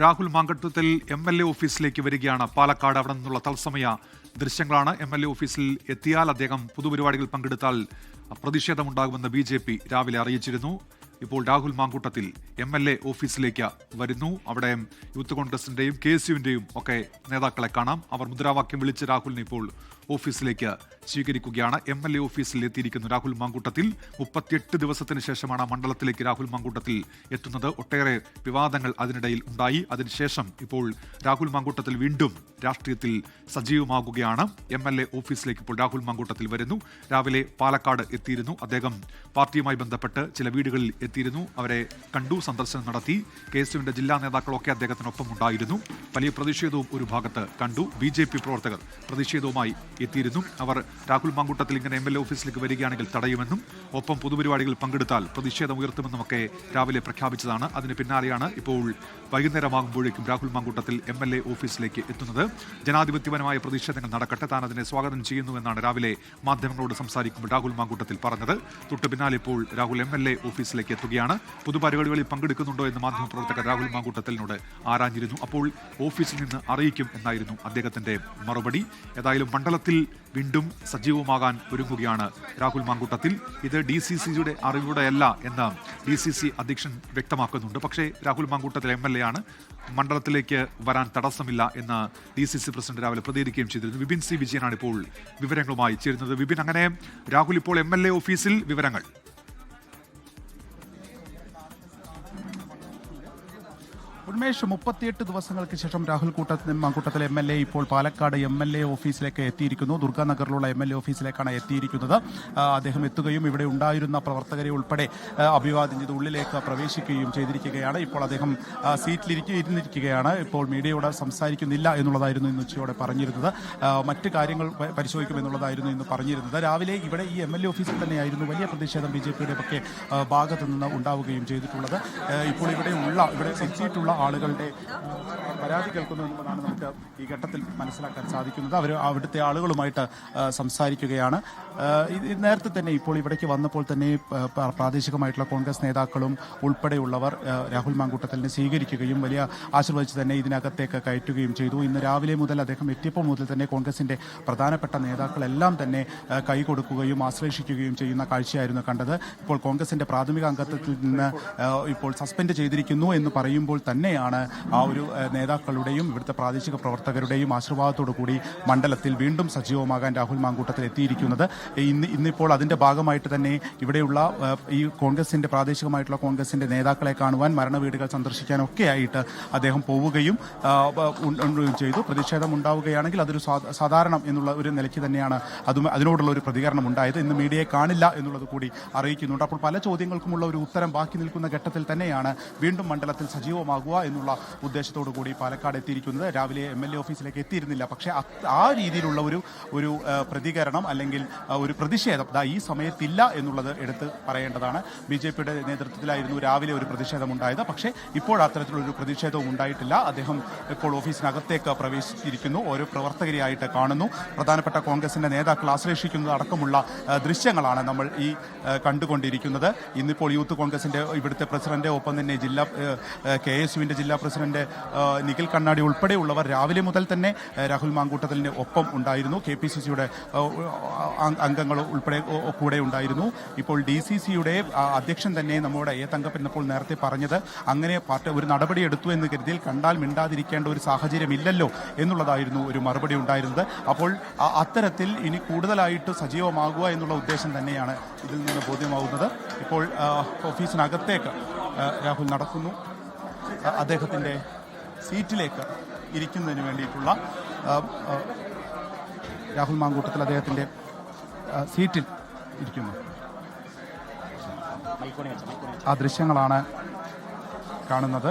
Rahul Mankoottathil M L A ഓഫീസിലേക്ക് വരികയാണ്. പാലക്കാട് അവിടെ നിന്നുള്ള തത്സമയ ദൃശ്യങ്ങളാണ് എം എൽ എ ഓഫീസിൽ എത്തിയാൽ അദ്ദേഹം പൊതുപരിപാടികൾ പങ്കെടുത്താൽ പ്രതിഷേധമുണ്ടാകുമെന്ന് ബി ജെ പി രാവിലെ അറിയിച്ചിരുന്നു. ഇപ്പോൾ Rahul Mankoottathil M L A ഓഫീസിലേക്ക് വരുന്നു. അവിടെ യൂത്ത് കോൺഗ്രസിന്റെയും കെ എസ് ഒക്കെ നേതാക്കളെ കാണാം. അവർ മുദ്രാവാക്യം വിളിച്ച് രാഹുലിനെ ഇപ്പോൾ ഓഫീസിലേക്ക് സ്വീകരിക്കുകയാണ്. എം എൽ എ ഓഫീസിൽ എത്തിയിരിക്കുന്നു രാഹുൽ മാങ്കൂട്ടത്തിൽ. മുപ്പത്തിയെട്ട് ദിവസത്തിന് ശേഷമാണ് മണ്ഡലത്തിലേക്ക് രാഹുൽ മാങ്കൂട്ടത്തിൽ എത്തുന്നത്. ഒട്ടേറെ വിവാദങ്ങൾ അതിനിടയിൽ ഉണ്ടായി. അതിനുശേഷം ഇപ്പോൾ രാഹുൽ മാങ്കൂട്ടത്തിൽ വീണ്ടും രാഷ്ട്രീയത്തിൽ സജീവമാകുകയാണ്. എം എൽ എ ഓഫീസിലേക്ക് ഇപ്പോൾ രാഹുൽ മാങ്കൂട്ടത്തിൽ വരുന്നു. രാവിലെ പാലക്കാട് എത്തിയിരുന്നു. അദ്ദേഹം പാർട്ടിയുമായി ബന്ധപ്പെട്ട് ചില വീടുകളിൽ എത്തിയിരുന്നു. അവരെ കണ്ടു സന്ദർശനം നടത്തി. കെ എസ് യുവിന്റെ ജില്ലാ നേതാക്കളൊക്കെ അദ്ദേഹത്തിനൊപ്പം ഉണ്ടായിരുന്നു. വലിയ പ്രതിഷേധവും ഒരു ഭാഗത്ത് കണ്ടു. ബി പ്രവർത്തകർ പ്രതിഷേധവുമായി എത്തിയിരുന്നു. അവർ രാഹുൽ മങ്കൂട്ടത്തിൽ ഇങ്ങനെ എം എൽ എ ഓഫീസിലേക്ക് വരികയാണെങ്കിൽ തടയുമെന്നും ഒപ്പം പൊതുപരിപാടികളിൽ പങ്കെടുത്താൽ പ്രതിഷേധം ഉയർത്തുമെന്നുമൊക്കെ രാവിലെ പ്രഖ്യാപിച്ചതാണ്. അതിന് പിന്നാലെയാണ് ഇപ്പോൾ വൈകുന്നേരമാകുമ്പോഴേക്കും Rahul Mankoottathil M L A ഓഫീസിലേക്ക് എത്തുന്നത്. ജനാധിപത്യപരമായ പ്രതിഷേധങ്ങൾ നടക്കട്ടെ താൻ അതിനെ സ്വാഗതം ചെയ്യുന്നുവെന്നാണ് രാവിലെ മാധ്യമങ്ങളോട് സംസാരിക്കുമ്പോൾ രാഹുൽ മങ്കൂട്ടത്തിൽ പറഞ്ഞത്. തൊട്ടു പിന്നാലെ ഇപ്പോൾ രാഹുൽ എം എൽ എ ഓഫീസിലേക്ക് എത്തുകയാണ്. പൊതുപരിപാടികളിൽ പങ്കെടുക്കുന്നുണ്ടോ എന്ന് മാധ്യമപ്രവർത്തകർ രാഹുൽ മാങ്കൂട്ടത്തിനോട് ആരാഞ്ഞിരുന്നു. അപ്പോൾ ഓഫീസിൽ നിന്ന് അറിയിക്കും എന്നായിരുന്നു അദ്ദേഹത്തിന്റെ മറുപടി. ഏതായാലും മണ്ഡലത്തിൽ വീണ്ടും സജീവമാകാൻ ഒരുങ്ങുകയാണ്. രാഹുൽ മാങ്കൂട്ടത്തിൽ ഇത് ഡി സി സിയുടെ അറിവുടെയല്ല എന്ന് ഡി സി സി അധ്യക്ഷൻ വ്യക്തമാക്കുന്നുണ്ട്. പക്ഷേ Rahul Mankoottathil M L A ആണ്. മണ്ഡലത്തിലേക്ക് വരാൻ തടസ്സമില്ല എന്ന് ഡി സി സി പ്രസിഡന്റ് രാവിലെ പ്രതികരിക്കുകയും ചെയ്തിരുന്നു. വിപിൻ സി വിജയനാണ് ഇപ്പോൾ വിവരങ്ങളുമായി ചേരുന്നത്. വിപിൻ അങ്ങനെ രാഹുൽ ഇപ്പോൾ എം എൽ എ ഓഫീസിൽ വിവരങ്ങൾ. ഉന്മേഷ് മുപ്പത്തിയെട്ട് ദിവസങ്ങൾക്ക് ശേഷം രാഹുൽ കൂട്ടത്തിൽ കൂട്ടത്തിലെ എം എൽ എ ഇപ്പോൾ പാലക്കാട് എം എൽ എ ഓഫീസിലേക്ക് എത്തിയിരിക്കുന്നു. ദുർഗാനഗറിലുള്ള എം എൽ എ ഓഫീസിലേക്കാണ് എത്തിയിരിക്കുന്നത്. അദ്ദേഹം എത്തുകയും ഇവിടെ ഉണ്ടായിരുന്ന പ്രവർത്തകരെ ഉൾപ്പെടെ അഭിവാദ്യം ചെയ്ത് ഉള്ളിലേക്ക് പ്രവേശിക്കുകയും ചെയ്തിരിക്കുകയാണ്. ഇപ്പോൾ അദ്ദേഹം സീറ്റിലിരിക്കു ഇരുന്നിരിക്കുകയാണ്. ഇപ്പോൾ മീഡിയയോട് സംസാരിക്കുന്നില്ല എന്നുള്ളതായിരുന്നു ഇന്ന് ഉച്ചയോടെ പറഞ്ഞിരുന്നത്. മറ്റ് കാര്യങ്ങൾ പരിശോധിക്കും പരിശോധിക്കുമെന്നുള്ളതായിരുന്നു ഇന്ന് പറഞ്ഞിരുന്നത്. രാവിലെ ഇവിടെ ഈ എം എൽ എ ഓഫീസിൽ തന്നെയായിരുന്നു വലിയ പ്രതിഷേധം ബി ജെ പിയുടെ ഒക്കെ ഭാഗത്തു നിന്ന് ഉണ്ടാവുകയും ചെയ്തിട്ടുള്ളത്. ഇപ്പോൾ ഇവിടെ ഉള്ള ഇവിടെ എത്തിയിട്ടുള്ള ആളുകളുടെ പരാതി കേൾക്കുന്നു എന്നുള്ളതാണ് നമുക്ക് ഈ ഘട്ടത്തിൽ മനസ്സിലാക്കാൻ സാധിക്കുന്നത്. അവർ അവിടുത്തെ ആളുകളുമായിട്ട് സംസാരിക്കുകയാണ്. നേരത്തെ തന്നെ ഇപ്പോൾ ഇവിടേക്ക് വന്നപ്പോൾ തന്നെ പ്രാദേശികമായിട്ടുള്ള കോൺഗ്രസ് നേതാക്കളും ഉൾപ്പെടെയുള്ളവർ രാഹുൽ മാങ്കൂട്ടത്തിനെ സ്വീകരിക്കുകയും വലിയ ആശീർവദിച്ച് തന്നെ ഇതിനകത്തേക്ക് കയറ്റുകയും ചെയ്തു. ഇന്ന് രാവിലെ മുതൽ അദ്ദേഹം എത്തിയപ്പോൾ മുതൽ തന്നെ കോൺഗ്രസിന്റെ പ്രധാനപ്പെട്ട നേതാക്കളെല്ലാം തന്നെ കൈകൊടുക്കുകയും ആശ്ലേഷിക്കുകയും ചെയ്യുന്ന കാഴ്ചയായിരുന്നു കണ്ടത്. ഇപ്പോൾ കോൺഗ്രസിന്റെ പ്രാഥമിക അംഗത്വത്തിൽ നിന്ന് ഇപ്പോൾ സസ്പെൻഡ് ചെയ്തിരിക്കുന്നു എന്ന് പറയുമ്പോൾ തന്നെയാണ് ആ ഒരു നേതാക്കളുടെയും ഇവിടുത്തെ പ്രാദേശിക പ്രവർത്തകരുടെയും ആശീർവാദത്തോടു കൂടി മണ്ഡലത്തിൽ വീണ്ടും സജീവമാകാൻ രാഹുൽ മാങ്കൂട്ടത്തിൽ എത്തിയിരിക്കുന്നത്. ഇന്ന് ഇന്നിപ്പോൾ അതിന്റെ ഭാഗമായിട്ട് തന്നെ ഇവിടെയുള്ള ഈ കോൺഗ്രസിന്റെ പ്രാദേശികമായിട്ടുള്ള കോൺഗ്രസിന്റെ നേതാക്കളെ കാണുവാൻ മരണവീടുകൾ സന്ദർശിക്കാനൊക്കെയായിട്ട് അദ്ദേഹം പോവുകയും ചെയ്തു. പ്രതിഷേധം ഉണ്ടാവുകയാണെങ്കിൽ അതൊരു സാധാരണം എന്നുള്ള ഒരു നിലയ്ക്ക് തന്നെയാണ് അതും അതിനോടുള്ള ഒരു പ്രതികരണം ഉണ്ടായത്. ഇന്ന് മീഡിയയെ കാണില്ല എന്നുള്ളത് കൂടി അറിയിക്കുന്നുണ്ട്. അപ്പോൾ പല ചോദ്യങ്ങൾക്കുമുള്ള ഒരു ഉത്തരം ബാക്കി നിൽക്കുന്ന ഘട്ടത്തിൽ തന്നെയാണ് വീണ്ടും മണ്ഡലത്തിൽ സജീവമാകുക എന്നുള്ള ഉദ്ദേശത്തോടു കൂടി പാലക്കാട് എത്തിയിരിക്കുന്നത്. രാവിലെ എം എൽ എ ഓഫീസിലേക്ക് എത്തിയിരുന്നില്ല. പക്ഷേ ആ രീതിയിലുള്ള ഒരു ഒരു പ്രതികരണം അല്ലെങ്കിൽ ഒരു പ്രതിഷേധം ഈ സമയത്തില്ല എന്നുള്ളത് എടുത്ത് പറയേണ്ടതാണ്. ബി ജെ പിയുടെ നേതൃത്വത്തിലായിരുന്നു രാവിലെ ഒരു പ്രതിഷേധം ഉണ്ടായത് പക്ഷേ ഇപ്പോൾ അത്തരത്തിലൊരു പ്രതിഷേധവും ഉണ്ടായിട്ടില്ല. അദ്ദേഹം ഇപ്പോൾ ഓഫീസിനകത്തേക്ക് പ്രവേശിച്ചിരിക്കുന്നു. ഓരോ പ്രവർത്തകരെയായിട്ട് കാണുന്നു. പ്രധാനപ്പെട്ട കോൺഗ്രസിന്റെ നേതാക്കൾ ആശ്ലേഷിക്കുന്നത് അടക്കമുള്ള ദൃശ്യങ്ങളാണ് നമ്മൾ ഈ കണ്ടുകൊണ്ടിരിക്കുന്നത്. ഇന്നിപ്പോൾ യൂത്ത് കോൺഗ്രസിന്റെ ഇവിടുത്തെ പ്രസിഡന്റ് ഒപ്പം തന്നെ ജില്ലാ കെ എസ് യുവിന്റെ ജില്ലാ പ്രസിഡന്റ് നിഖിൽ കണ്ണാടി ഉൾപ്പെടെയുള്ളവർ രാവിലെ മുതൽ തന്നെ രാഹുൽ മാങ്കൂട്ടത്തിന് ഒപ്പം ഉണ്ടായിരുന്നു. കെ പി സി സിയുടെ അംഗങ്ങൾ ഉൾപ്പെടെ കൂടെ ഉണ്ടായിരുന്നു. ഇപ്പോൾ ഡി സി സിയുടെ അധ്യക്ഷൻ തന്നെ നമ്മുടെ എ തങ്കപ്പൻ ഇപ്പോൾ നേരത്തെ പറഞ്ഞത് അങ്ങനെ പാർട്ടി ഒരു നടപടി എടുത്തു എന്ന് കരുതിയിൽ കണ്ടാൽ മിണ്ടാതിരിക്കേണ്ട ഒരു സാഹചര്യം ഇല്ലല്ലോ എന്നുള്ളതായിരുന്നു ഒരു മറുപടി ഉണ്ടായിരുന്നത്. അപ്പോൾ അത്തരത്തിൽ ഇനി കൂടുതലായിട്ട് സജീവമാകുക എന്നുള്ള ഉദ്ദേശം തന്നെയാണ് ഇതിൽ നിന്ന് ബോധ്യമാവുന്നത്. ഇപ്പോൾ ഓഫീസിനകത്തേക്ക് രാഹുൽ നടക്കുന്നു. അദ്ദേഹത്തിന്റെ സീറ്റിലേക്ക് ഇരിക്കുന്നതിന് വേണ്ടിയിട്ടുള്ള രാഹുൽ മാങ്കൂട്ടത്തിൽ അദ്ദേഹത്തിന്റെ സീറ്റിൽ ഇരിക്കുന്നു. ആ ദൃശ്യങ്ങളാണ് കാണുന്നത്.